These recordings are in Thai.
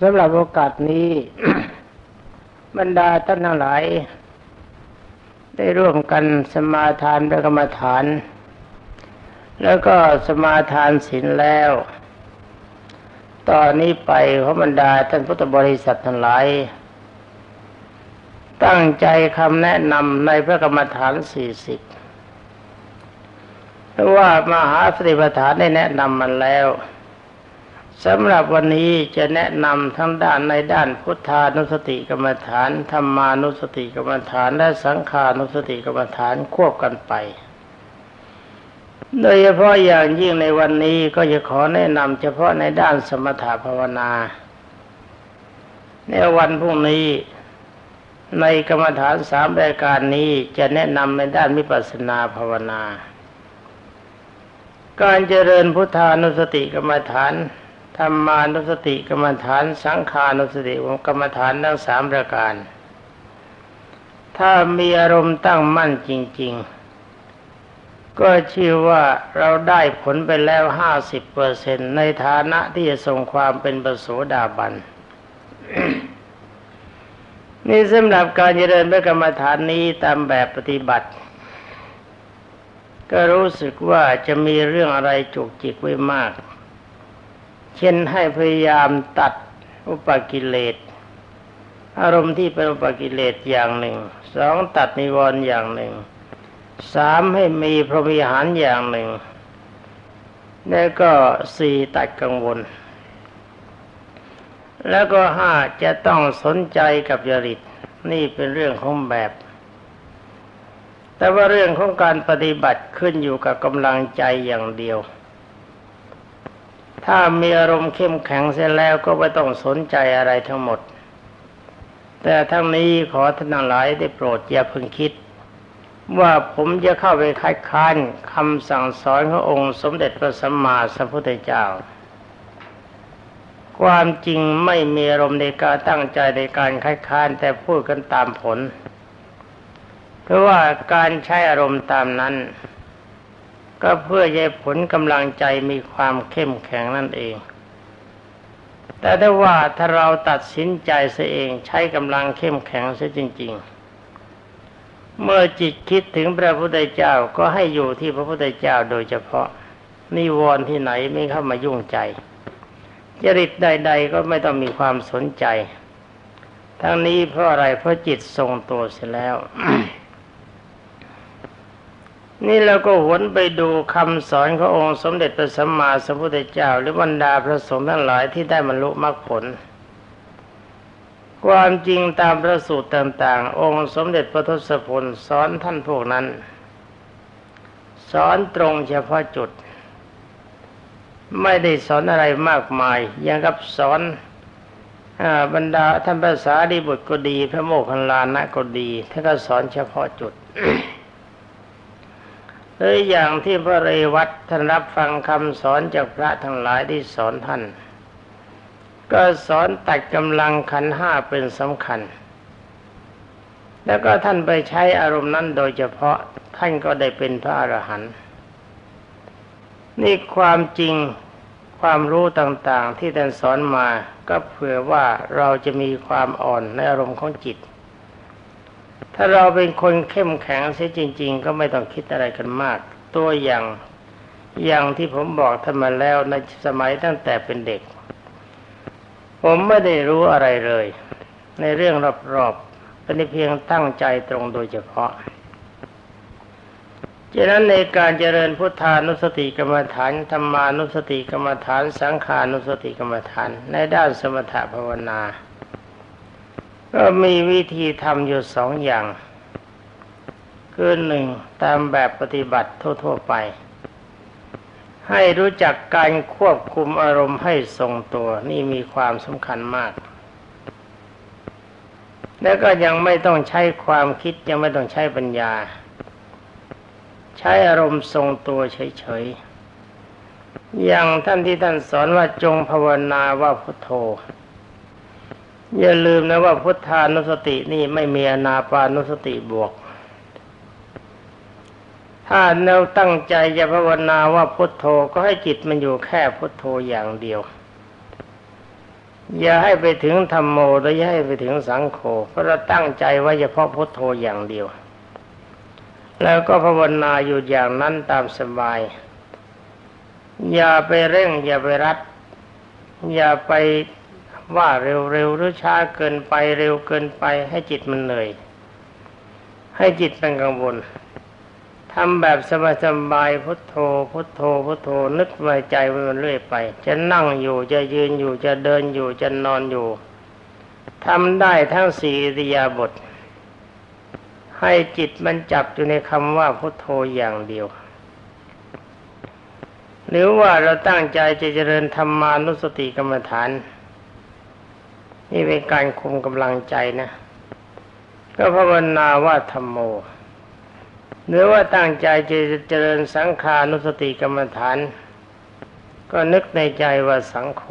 สำหรับโอกาสนี้ บรรดาท่านทั้งหลาย ได้ร่วมกันสมาทานพระกรรมฐาน แล้วก็สมาทานศีลแล้ว ตอนนี้ไปขอบรรดาท่านพุทธบริษัททั้งหลาย ตั้งใจคำแนะนำในพระกรรมฐานสี่สิบเพราะว่ามหาสติปัฏฐานได้แนะนำมันแล้ว สำหรับวันนี้จะแนะนำทั้งด้านในด้านพุทธานุสติกรรมฐานธรรมานุสติกรรมฐาน และสังขานุสติกรรมฐานควบกันไป โดยเฉพาะอย่างยิ่งในวันนี้ก็จะขอแนะนำเฉพาะในด้านสมถภาวนา ในวันพรุ่งนี้ในกรรมฐานสามรายการนี้จะแนะนำในด้านมิปัสสนาภาวนา การเจริญพุทธานุสติกรรมฐาน ธรรมานุสติกรรมฐานสังขานุสติกรรมฐานทั้งสามประการ ถ้ามีอารมณ์ตั้งมั่นจริง ๆ ก็ชื่อว่าเราได้ผลไปแล้วห้าสิบเปอร์เซ็นในฐานะที่จะส่งความเป็นประโสดาบัน นี่สำหรับการเจริญพระกรรมฐานนี้ตามแบบปฏิบัติ ก็รู้สึกว่าจะมีเรื่องอะไรจุกจิกไว้มาก เช่นให้พยายามตัดอุปกิเลส อารมณ์ที่เป็นอุปกิเลสอย่างหนึ่งสองตัดนิวรณ์อย่างหนึ่งสามให้มีพรหมิหารอย่างหนึ่งแล้วก็สี่ตัดกังวล แล้วก็ห้าจะต้องสนใจกับจริตนี่เป็นเรื่องของแบบ แต่ว่าเรื่องของการปฏิบัติขึ้นอยู่กับกำลังใจอย่างเดียว ถ้ามีอารมณ์เข้มแข็งเสร็จแล้วก็ไม่ต้องสนใจอะไรทั้งหมด แต่ทั้งนี้ขอท่านหลายได้โปรดอย่าพึงคิด ว่าผมจะเข้าไปคัดค้านคำสั่งสอนขององค์สมเด็จพระสัมมาสัมพุทธเจ้า ความจริงไม่มีอารมณ์ในการตั้งใจในการคัดค้านแต่พูดกันตามผล เพราะว่าการใช้อารมณ์ตามนั้น ก็เพื่อให้ผลกำลังใจมีความเข้มแข็งนั่นเอง แต่ถ้าว่าถ้าเราตัดสินใจเสียเองใช้กำลังเข้มแข็งเสียจริง ๆ เมื่อจิตคิดถึงพระพุทธเจ้าก็ให้อยู่ที่พระพุทธเจ้าโดยเฉพาะนิวรณ์ที่ไหนไม่เข้ามายุ่งใจ จริตใด ๆ ก็ไม่ต้องมีความสนใจ ทั้งนี้เพราะอะไรเพราะจิตทรงตัวเสียแล้ว นี่เราก็หวนไปดูคำสอนขององค์สมเด็จพระสัมมาสัมพุทธเจ้า หรือบรรดาพระสงฆ์ทั้งหลายที่ได้บรรลุมรรคผล ความจริงตามพระสูตรต่างๆ องค์สมเด็จพระทศพลสอนท่านพวกนั้น สอนตรงเฉพาะจุด ไม่ได้สอนอะไรมากมายยังกับสอนบรรดาท่านภาษาดีบุตรก็ดี พระโมคคัลลานะก็ดีท่านก็สอนเฉพาะจุด หรืออย่างที่พระเรวัตท่านรับฟังคำสอนจากพระทั้งหลายที่สอนท่าน ก็สอนตัดกำลังขันห้าเป็นสำคัญ แล้วก็ท่านไปใช้อารมณ์นั้นโดยเฉพาะท่านก็ได้เป็นพระอรหันต์นี่ความจริงความรู้ต่างๆ ที่ท่านสอนมาก็เผื่อว่าเราจะมีความอ่อนในอารมณ์ของจิต ถ้าเราเป็นคนเข้มแข็งเสียจริง ๆ ก็ไม่ต้องคิดอะไรกันมาก ตัวอย่างอย่างที่ผมบอกท่านมาแล้วในสมัยตั้งแต่เป็นเด็ก ผมไม่ได้รู้อะไรเลย ในเรื่องรอบๆเป็นเพียงตั้งใจตรงโดยเฉพาะฉะนั้นในการเจริญพุทธานุสติกรรมฐานธรรมานุสติกรรมฐาน สังขานุสติกรรมฐาน ในด้านสมถภาวนา ก็มีวิธีทำอยู่สองอย่าง คือหนึ่งตามแบบปฏิบัติทั่ว ๆ ไป ให้รู้จักการควบคุมอารมณ์ให้ทรงตัวนี่มีความสำคัญมาก แล้วก็ยังไม่ต้องใช้ความคิดยังไม่ต้องใช้ปัญญา ใช้อารมณ์ทรงตัวเฉย ๆ อย่างท่านที่ท่านสอนว่าจงภาวนาว่าพุทโธ อย่าลืมนะว่าพุทธานุสตินี่ไม่มีอนาปานุสติบวก ถ้าเราตั้งใจจะภาวนาว่าพุทโธก็ให้จิตมันอยู่แค่พุทโธอย่างเดียว อย่าให้ไปถึงธรรมโมและอย่าให้ไปถึงสังโฆเพราะเราตั้งใจไว้เฉพาะพุทโธอย่างเดียว แล้วก็ภาวนาอยู่อย่างนั้นตามสบาย อย่าไปเร่ง อย่าไปรัด อย่าไป ว่าเร็วๆหรือช้าเกินไปเร็วเกินไปให้จิตมันเหนื่อย ให้จิตเป็นกังวลทำแบบสบายๆพุทโธ พุทโธ พุทโธ นึกไว้ใจไว้มันเรื่อยไป จะนั่งอยู่จะยืนอยู่จะเดินอยู่จะนอนอยู่ทำได้ทั้งสี่อิริยาบถให้จิตมันจับอยู่ในคำว่าพุทโธอย่างเดียว หรือว่าเราตั้งใจจะเจริญธรรมานุสติกรรมฐาน นี่เป็นการคุมกำลังใจนะ ก็ภาวนาว่าธรรมโมหรือว่าตั้งใจจะเจริญสังขานุสติกรรมฐาน ก็นึกในใจว่าสังโฆ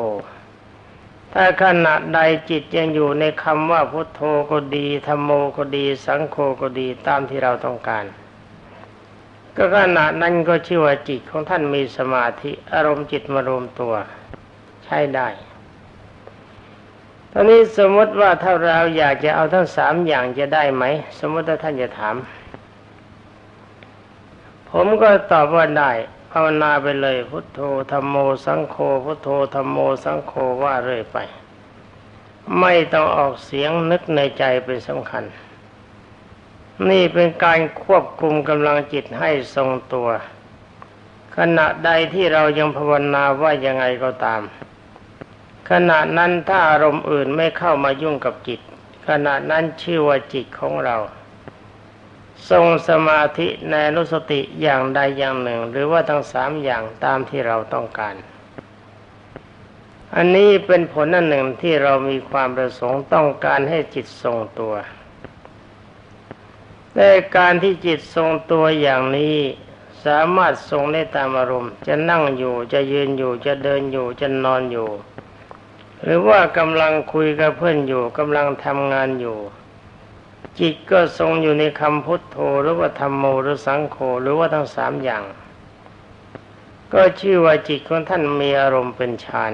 ถ้าขณะใดจิตยังอยู่ในคำว่าพุทโธก็ดีธรรมโมก็ดี สังโฆก็ดีตามที่เราต้องการ ก็ขณะนั้นก็ชื่อว่าจิตของท่านมีสมาธิอารมณ์จิตมารวมตัว ใช้ได้ ตอนนี้สมมติว่าถ้าเราอยากจะเอาทั้งสามอย่างจะได้ไหม สมมติถ้าท่านจะถาม ผมก็ตอบว่าได้ภาวนาไปเลย พุทโธธรรมโมสังโฆพุทโธธรรมโมสังโฆว่าเรื่อยไป ไม่ต้องออกเสียงนึกในใจเป็นสำคัญ นี่เป็นการควบคุมกำลังจิตให้ทรงตัว ขณะใดที่เรายังภาวนาว่ายังไงก็ตาม ขณะนั้นถ้าอารมณ์อื่นไม่เข้ามายุ่งกับจิต ขณะนั้นชื่อว่าจิตของเรา ทรงสมาธิในนุสติอย่างใดอย่างหนึ่ง หรือว่าทั้งสามอย่างตามที่เราต้องการ อันนี้เป็นผลอันหนึ่งที่เรามีความประสงค์ต้องการให้จิตทรงตัวในการที่จิตทรงตัวอย่างนี้สามารถทรงได้ตามอารมณ์ จะนั่งอยู่จะยืนอยู่จะเดินอยู่จะนอนอยู่ หรือว่ากำลังคุยกับเพื่อนอยู่กำลังทำงานอยู่ จิตก็ทรงอยู่ในคำพุทโธหรือว่าธรรมโมหรือสังโฆหรือว่าทั้งสามอย่าง ก็ชื่อว่าจิตของท่านมีอารมณ์เป็นฌาน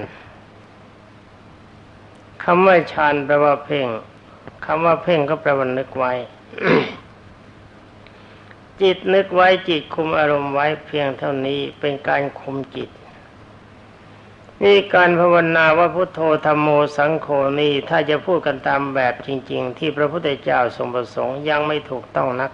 คำว่าฌานแปลว่าเพ่งคำว่าเพ่งก็แปลว่านึกไว้ จิตนึกไว้จิตคุมอารมณ์ไว้เพียงเท่านี้เป็นการคุมจิต นี่การภาวนาว่าพุทโธธรรมโมสังโฆนี่ถ้าจะพูดกันตามแบบจริง ๆ ที่พระพุทธเจ้าทรงประสงค์ยังไม่ถูกต้องนัก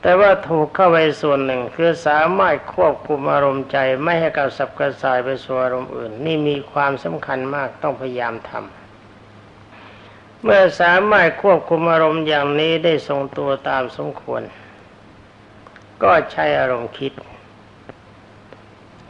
แต่ว่าถูกเข้าไปส่วนหนึ่งคือสามารถควบคุมอารมณ์ใจไม่ให้กระสับกระส่ายไปสู่อารมณ์อื่น นี่มีความสำคัญมากต้องพยายามทำเมื่อสามารถควบคุมอารมณ์อย่างนี้ได้ทรงตัวตามสมควร ก็ใช้อารมณ์คิด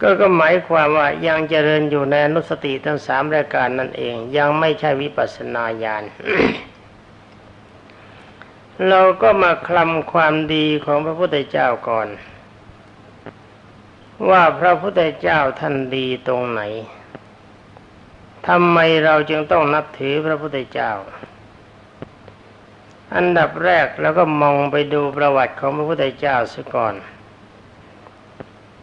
ก็ก็หมายความว่ายังเจริญอยู่ในอนุสติทั้งสามรายการนั่นเอง ยังไม่ใช่วิปัสสนาญาณเราก็มาคลำความดีของพระพุทธเจ้าก่อน ว่าพระพุทธเจ้าท่านดีตรงไหนทำไมเราจึงต้องนับถือพระพุทธเจ้า อันดับแรกแล้วก็มองไปดูประวัติของพระพุทธเจ้าซะก่อน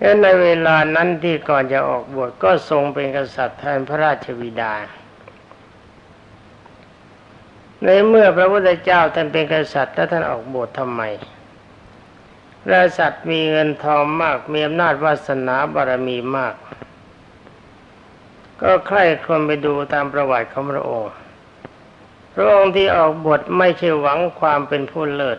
และในเวลานั้นที่ก่อนจะออกบวชก็ทรงเป็นกษัตริย์แทนพระราชวิดา ในเมื่อพระพุทธเจ้าท่านเป็นกษัตริย์แล้วท่านออกบวชทำไมกษัตริย์มีเงินทองมากมีอำนาจวาสนาบารมีมาก ก็ใคร่ครวญไปดูตามประวัติของพระองค์ พระองค์ที่ออกบทไม่ใช่หวังความเป็นผู้เลิศ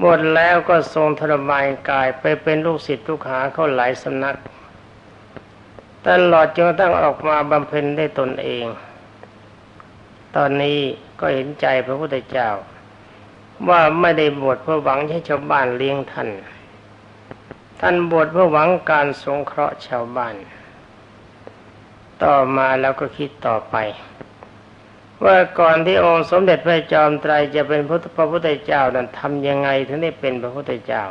บวชแล้วก็ทรงทรมานกายไปเป็นลูกศิษย์ลูกหาเข้าหลายสำนักตลอดจนตั้งออกมาบำเพ็ญได้ตนเอง ตอนนี้ก็เห็นใจพระพุทธเจ้า ว่าไม่ได้บวชเพื่อหวังให้ชาวบ้านเลี้ยงท่าน ท่านบวชเพื่อหวังการสงเคราะห์ชาวบ้าน ต่อมาแล้วก็คิดต่อไป ว่าก่อนที่องค์สมเด็จพระจอมไตรจะเป็นพระพุทธเจ้านั้นทำยังไงถึงได้เป็นพระพุทธเจ้า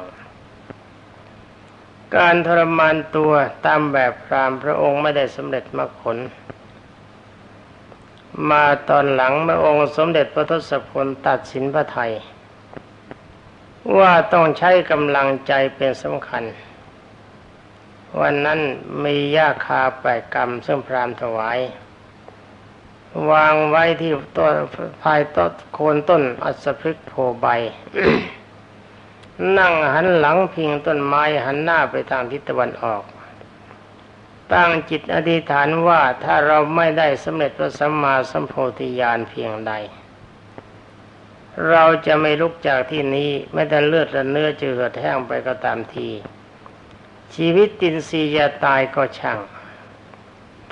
การทรมานตัวตามแบบพรามพระองค์ไม่ได้สำเร็จมรรคผล มาตอนหลังเมื่อองค์สมเด็จพระทศพลตัดสินพระไทย ว่าต้องใช้กำลังใจเป็นสำคัญ วันนั้นมียาคาแปดกรรมซึ่งพรามถวาย วางไว้ที่ต้นภายต้นโคนต้นอัศพฤกโพใบ นั่งหันหลังพิงต้นไม้หันหน้าไปทางทิศตะวันออก ตั้งจิตอธิษฐานว่าถ้าเราไม่ได้สำเร็จพระสัมมาสัมโพธิญาณเพียงใด เราจะไม่ลุกจากที่นี้ไม่แต่เลือดและเนื้อจะเหือดแห้งไปก็ตามที ชีวิตตินซีจะตายก็ช่าง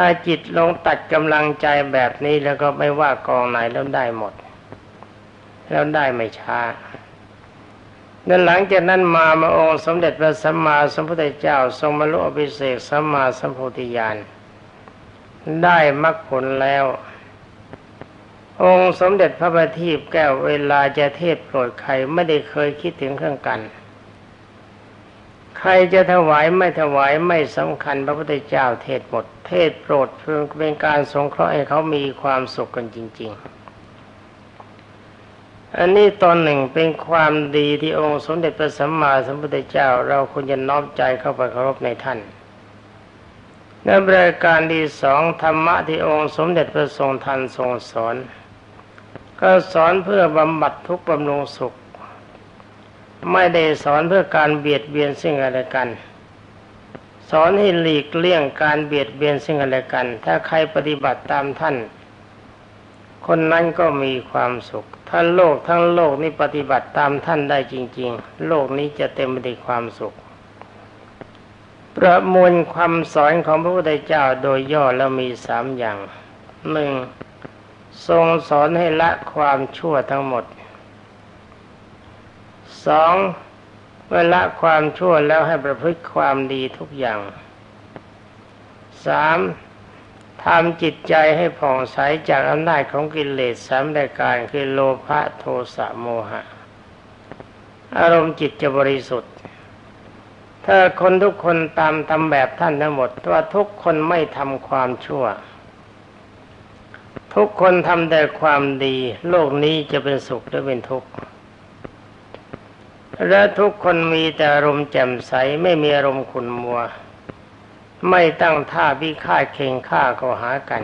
ถ้าจิตลงตัดกำลังใจแบบนี้แล้วก็ไม่ว่ากองไหนแล้วได้หมด แล้วได้ไม่ช้านั้นหลังจากนั้นมามาองค์สมเด็จพระสัมมาสัมพุทธเจ้า ทรงมรรลุอภิเศกสัมมาสัมโพธิญาณได้มรรคผลแล้ว องค์สมเด็จพระบัณฑิตแก้วเวลาจะเทศโปรดใครไม่ได้เคยคิดถึงเครื่องกัน ใครจะถวายไม่ถวายไม่สำคัญพระพุทธเจ้าเทศหมด เทศโปรดเพื่อเป็นการสงเคราะห์ให้เขามีความสุขกันจริง ๆ อันนี้ตอนหนึ่งเป็นความดีที่องค์สมเด็จพระสัมมาสัมพุทธเจ้า เราควรจะน้อมใจเข้าไปเคารพในท่านในบริการที่สองธรรมะที่องค์สมเด็จพระทรงทันทรงสอน ก็สอนเพื่อบำบัดทุกข์บำรุงสุข ไม่ได้สอนเพื่อการเบียดเบียนซึ่งกันและกัน สอนให้หลีกเลี่ยงการเบียดเบียนซึ่งกันและกัน ถ้าใครปฏิบัติตามท่าน คนนั้นก็มีความสุข ถ้าโลกทั้งโลกนี้ปฏิบัติตามท่านได้จริง ๆ โลกนี้จะเต็มไปด้วยความสุข ประมวลความสอนของพระพุทธเจ้าโดยย่อแล้วมีสามอย่างหนึ่งทรงสอนให้ละความชั่วทั้งหมด สองเมื่อละความชั่วแล้วให้ประพฤติความดีทุกอย่างสามทำจิตใจให้ผ่องใสจากอำนาจของกิเลสสามรายการคือโลภะโทสะโมหะ อารมณ์จิตจะบริสุทธิ์ ถ้าคนทุกคนตามทำแบบท่านทั้งหมดว่าทุกคนไม่ทำความชั่ว ทุกคนทำแต่ความดี โลกนี้จะเป็นสุขหรือเป็นทุกข์ และทุกคนมีแต่อารมณ์แจ่มใสไม่มีอารมณ์ขุนมัว ไม่ตั้งท่าพิฆาตเข่งฆ่าก็หากัน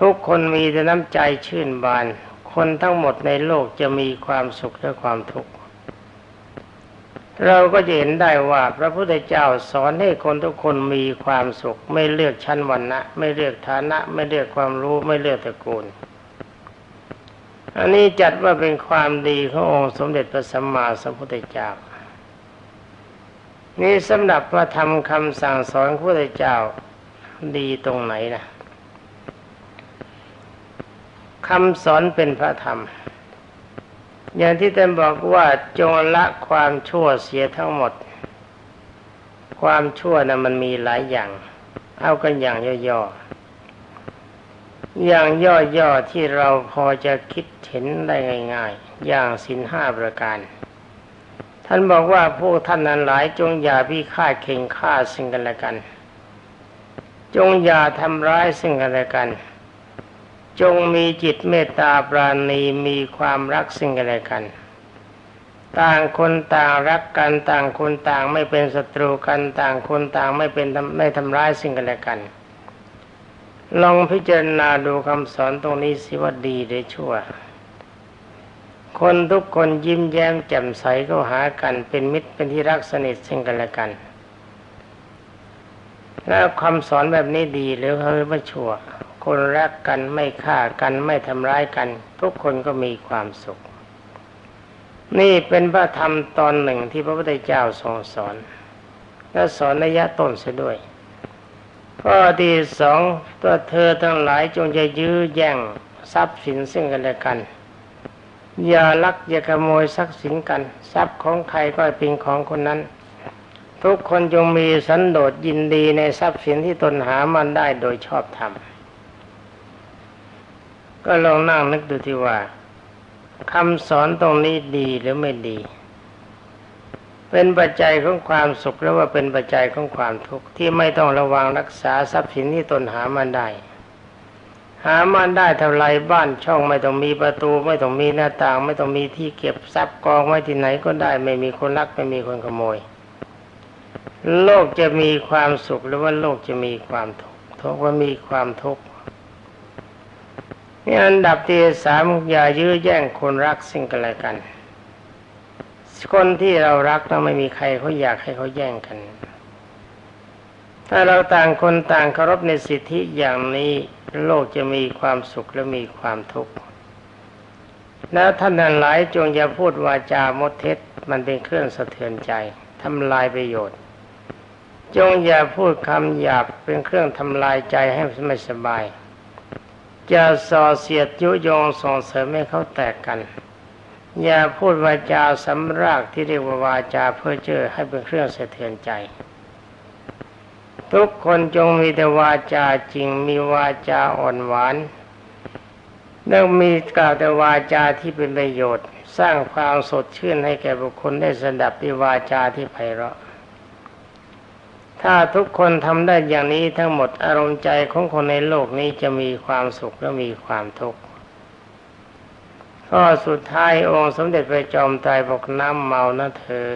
ทุกคนมีแต่น้ำใจชื่นบาน คนทั้งหมดในโลกจะมีความสุขและความทุกข์เราก็จะเห็นได้ว่าพระพุทธเจ้าสอนให้คนทุกคนมีความสุข ไม่เลือกชั้นวรรณะ ไม่เลือกฐานะ ไม่เลือกความรู้ไม่เลือกตระกูล อันนี้จัดว่าเป็นความดีขององค์สมเด็จพระสัมมาสัมพุทธเจ้า นี่สำหรับพระธรรมคำสั่งสอนพระเจ้าดีตรงไหนนะคำสอนเป็นพระธรรม อย่างที่ท่านบอกว่าจงละความชั่วเสียทั้งหมด ความชั่วนะ่ะมันมีหลายอย่าง เอากันอย่างย่อๆ อย่างย่อๆที่เราพอจะคิดเห็นได้ง่ายๆ อย่างสินห้าประการ ท่านบอกว่าพวกท่านนั้นหลายจงอย่าพิฆาตเข่งฆ่าซึ่งกันและกัน จงอย่าทำร้ายซึ่งกันและกัน จงมีจิตเมตตาปราณีมีความรักซึ่งกันและกัน ต่างคนต่างรักกันต่างคนต่างไม่เป็นศัตรูกันต่างคนต่างไม่เป็นไม่ทำร้ายสิ่งกันและกัน ลองพิจารณาดูคำสอนตรงนี้สิว่าดีหรือชั่ว คนทุกคนยิ้มแย้มแจ่มใสก็หากันเป็นมิตรเป็นที่รักสนิทซึ่งกันและกัน แล้วคำสอนแบบนี้ดีหรือเขาไม่ชั่ว คนรักกันไม่ฆ่ากันไม่ทำร้ายกัน ทุกคนก็มีความสุข นี่เป็นพระธรรมตอนหนึ่งที่พระพุทธเจ้าทรงสอน และสอนระยะต้นเสียด้วย ข้อที่สองตัวเธอทั้งหลายจงจะยื้อแย่งทรัพย์สินซึ่งกันและกัน อย่าลักอย่าขโมยทรัพย์สินกัน ทรัพย์ของใครก็เป็นของคนนั้น ทุกคนจงมีสันโดษยินดีในทรัพย์สินที่ตนหามันได้โดยชอบธรรมก็ลองนั่งนึกดูที่ว่าคำสอนตรงนี้ดีหรือไม่ดี เป็นปัจจัยของความสุขหรือว่าเป็นปัจจัยของความทุกข์ที่ไม่ต้องระวังรักษาทรัพย์สินที่ตนหามันได้ หามันได้เท่าไรบ้านช่องไม่ต้องมีประตู ไม่ต้องมีหน้าต่าง ไม่ต้องมีที่เก็บทรัพย์กองไว้ที่ไหนก็ได้ ไม่มีคนรักไม่มีคนขโมย โลกจะมีความสุขหรือว่าโลกจะมีความทุกข์ทุกว่ามีความทุกข์นี่อันดับที่สามอย่ายื้อแย่งคนรักสิ่งกันและกัน คนที่เรารักเราไม่มีใครเขาอยากให้เขาแย่งกัน ถ้าเราต่างคนต่างเคารพในสิทธิอย่างนี้โลกจะมีความสุขและมีความทุกข์แล้วท่านนั้นหลายจงอย่าพูดวาจามดเท็จมันเป็นเครื่องสะเทือนใจทำลายประโยชน์ จงอย่าพูดคำหยาบเป็นเครื่องทำลายใจให้ไม่สบายจะส่อเสียดยุยงส่งเสริมให้เขาแตกกัน อย่าพูดวาจาสำรากที่เรียกว่าวาจาเพื่อเจอให้เป็นเครื่องสะเทือนใจ ทุกคนจงมีแต่วาจาจริงมีวาจาอ่อนหวานต้องมีกล่าวแต่วาจาที่เป็นประโยชน์ สร้างความสดชื่นให้แก่บุคคลได้สดับด้วยวาจาที่ไพเราะ ถ้าทุกคนทำได้อย่างนี้ทั้งหมดอารมณ์ใจของคนในโลกนี้จะมีความสุขและมีความทุกข์ ข้อสุดท้ายองค์สมเด็จพระจอมไตรบอกน้ำเมานะเธอ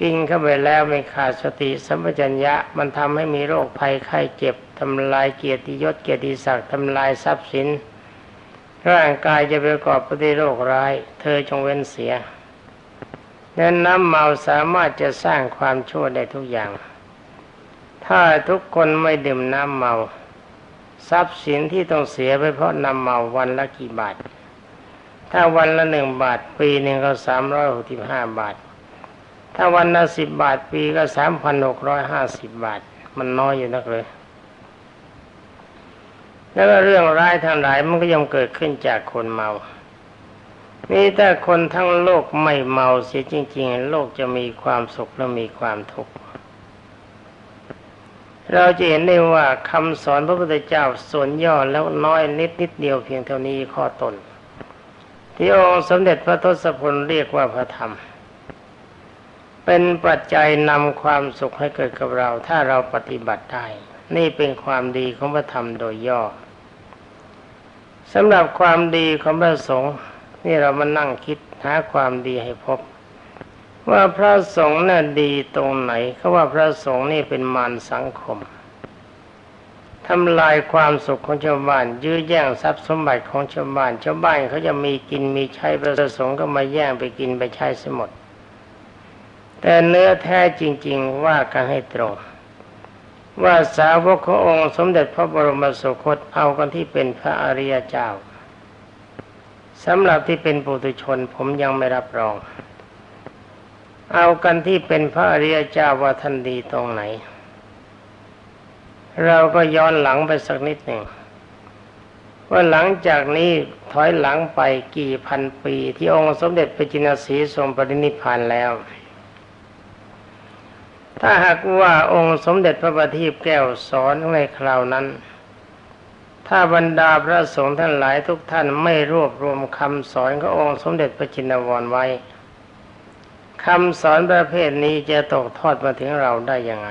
กินเข้าไปแล้วไม่ขาดสติสัมปชัญญะมันทำให้มีโรคภัยไข้เจ็บทำลายเกียรติยศเกียรติศักดิ์ทำลายทรัพย์สิน ร่างกายจะประกอบไปด้วยโรคร้าย เธอจงเว้นเสียนั้นน้ำเมาสามารถจะสร้างความชั่วได้ทุกอย่าง ถ้าทุกคนไม่ดื่มน้ำเมา ทรัพย์สินที่ต้องเสียไปเพราะน้ำเมาวันละกี่บาท ถ้าวันละหนึ่งบาท ปีหนึ่งก็สามร้อยหกสิบห้าบาท ถ้าวันละสิบบาทปีก็สามพันหกร้อยห้าสิบบาท มันน้อยอยู่นักเลย แล้วเรื่องร้ายทั้งหลายมันก็ย่อมเกิดขึ้นจากคนเมา นี่ถ้าคนทั้งโลกไม่เมาเสียจริง ๆ โลกจะมีความสุขและมีความทุกข์เราจะเห็นได้ว่าคำสอนพระพุทธเจ้าส่วนย่อแล้วน้อยนิดนิดเดียวเพียงเท่านี้ข้อตน ที่องค์สมเด็จพระทศพลเรียกว่าพระธรรม เป็นปัจจัยนำความสุขให้เกิดกับเรา ถ้าเราปฏิบัติได้ นี่เป็นความดีของพระธรรมโดยย่อสำหรับความดีของพระสงฆ์นี่เรามานั่งคิดหาความดีให้พบ ว่าพระสงฆ์น่ะดีตรงไหนเขาว่าพระสงฆ์นี่เป็นมารสังคม ทำลายความสุขของชาวบ้าน ยื้อแย่งทรัพย์สมบัติของชาวบ้าน ชาวบ้านเขาจะมีกินมีใช้พระสงฆ์ก็มาแย่งไปกินไปใช้สมด แต่เนื้อแท้จริง ๆ ว่ากันให้ตรง ว่าสาวกขององค์สมเด็จพระบรมสุคตเอากันที่เป็นพระอริยเจ้าสำหรับที่เป็นปุถุชนผมยังไม่รับรอง เอากันที่เป็นพระอริยเจ้าว่าท่านดีตรงไหน เราก็ย้อนหลังไปสักนิดหนึ่งว่าหลังจากนี้ถอยหลังไปกี่พันปี ที่องค์สมเด็จพระจินสีทรงปรินิพานแล้ว ถ้าหากว่าองค์สมเด็จพระบัณฑิตแก้วสอนในคราวนั้น ถ้าบรรดาพระสงฆ์ท่านหลายทุกท่านไม่รวบรวมคำสอนขององค์สมเด็จพระจินวรไว้คำสอนประเภทนี้จะตกทอดมาถึงเราได้ยังไง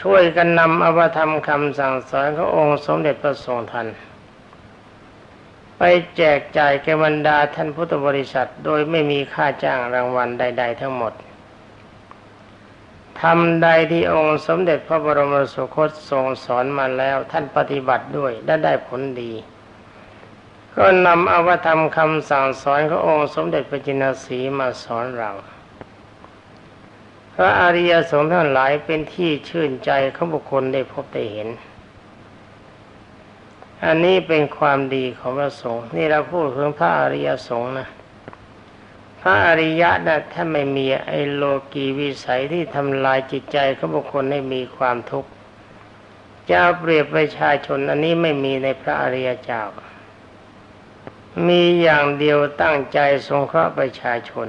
ช่วยกันนำอวธรรมคำสั่งสอนขององค์สมเด็จพระทรงทันไปแจกจ่ายแก่บรรดาท่านพุทธบริษัท โดยไม่มีค่าจ้างรางวัลใด ๆ ทั้งหมดทำใดที่องค์สมเด็จพระบรมสุคตทรงสอนมาแล้วท่านปฏิบัติด้วยและได้ผลดี ก็นำอวธรรมคำสั่งสอนขององค์สมเด็จพระจินสีมาสอนเรา พระอริยสงฆ์ทั้งหลายเป็นที่ชื่นใจของบุคคลได้พบได้เห็น อันนี้เป็นความดีของพระสงฆ์นี่เราพูดถึงพระอริยสงฆ์นะพระอริยะนะถ้าไม่มีไอโลกีวิสัยที่ทำลายจิตใจของบุคคลให้มีความทุกข์จะเปรียบประชาชนอันนี้ไม่มีในพระอริยเจ้า มีอย่างเดียวตั้งใจสงเคราะห์ประชาชน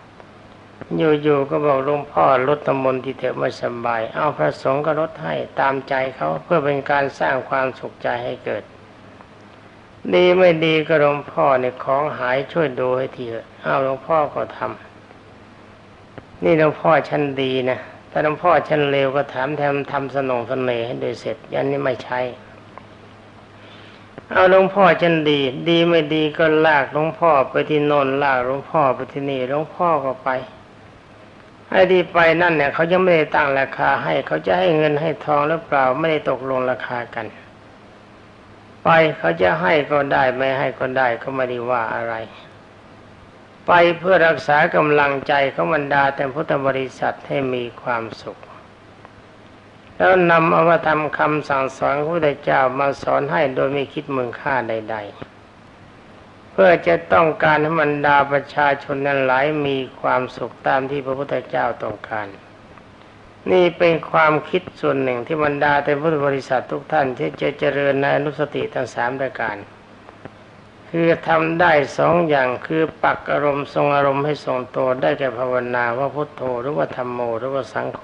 อยู่ๆก็บอกหลวงพ่อลดตมนที่เถอะไม่สบาย เอาพระสงฆ์ก็ลดให้ตามใจเขาเพื่อเป็นการสร้างความสุขใจให้เกิด ดีไม่ดีก็หลวงพ่อเนี่ยของหายช่วยดูให้ทีเถอะเอาหลวงพ่อก็ทำนี่หลวงพ่อชั้นดีนะถ้าหลวงพ่อชั้นเลวก็ถามแทมทำสนองสนเนให้โดยเสร็จยันนี้ไม่ใช่เอาหลวงพ่อชั้นดี ดีไม่ดีก็ลากหลวงพ่อไปที่โนนลากหลวงพ่อไปที่นี่หลวงพ่อก็ไป ไอ้ที่ไปนั่นเนี่ยเขายังไม่ได้ตั้งราคาให้ เขาจะให้เงินให้ทองหรือเปล่าไม่ได้ตกลงราคากัน ไปเขาจะให้ก็ได้ไม่ให้ก็ได้ก็ไม่ได้ว่าอะไร ไปเพื่อรักษากำลังใจของบรรดาแต่พุทธบริษัทให้มีความสุข แล้วนำอามาทำคำสั่งสอนพระพุทธเจ้ามาสอนให้โดยไม่คิดมึงค่าใด ๆ เพื่อจะต้องการให้บรรดาประชาชนนั้นหลายมีความสุขตามที่พระพุทธเจ้าต้องการ นี่เป็นความคิดส่วนหนึ่งที่บรรดาแต่พุทธบริษัททุกท่านที่จะเจริญในอนุสติทั้งสามรายการ คือทำได้สองอย่างคือปักอารมณ์ทรงอารมณ์ให้ทรงตัวได้แก่ภาวนาว่าพุทโธหรือว่าธรรมโมหรือว่าสังโฆ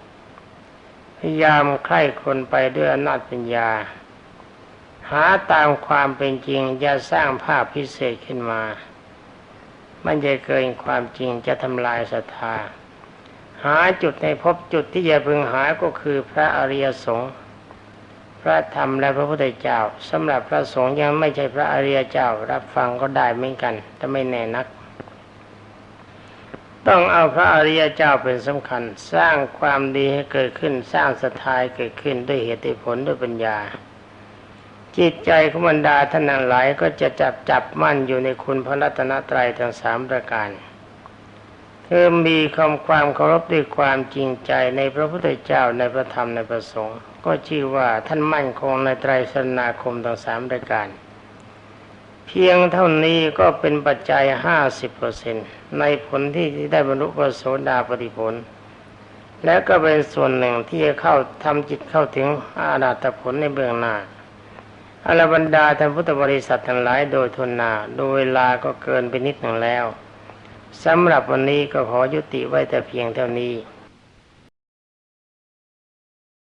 พยายามใคร่คนไปด้วยอำนาจปัญญา หาตามความเป็นจริงอย่าสร้างภาพพิเศษขึ้นมา มันจะเกินความจริงจะทำลายศรัทธา หาจุดในพบจุดที่จะพึงหาก็คือพระอริยสงฆ์พระธรรมและพระพุทธเจ้าสำหรับพระสงฆ์ยังไม่ใช่พระอริยเจ้ารับฟังก็ได้เหมือนกันแต่ไม่แน่นัก ต้องเอาพระอริยเจ้าเป็นสำคัญ สร้างความดีให้เกิดขึ้น สร้างสถายเกิดขึ้นด้วยเหตุผลด้วยปัญญา จิตใจของบรรดาท่านางหลายก็จะจับจับมั่นอยู่ในคุณพระรัตนตรัยทั้งสามประการคือมีคำความเคารพด้วยความจริงใจในพระพุทธเจ้าในพระธรรมในพระสงฆ์ก็ชื่อว่าท่านมั่นคงในไตรสนาคมทั้งสามรายการ เพียงเท่านี้ก็เป็นปัจจัยห้าสิบเปอร์เซ็นในผลที่ได้บรรลุพระโสดาปฏิผล และก็เป็นส่วนหนึ่งที่จะเข้าทำจิตเข้าถึงอาณาตผลในเบื้องหน้าอรบรรดาท่านพุทธบริษัททั้งหลายโดยทนนาโดยเวลาก็เกินไปนิดหนึ่งแล้วสำหรับวันนี้ก็ขอยุติไว้แต่เพียงเท่านี้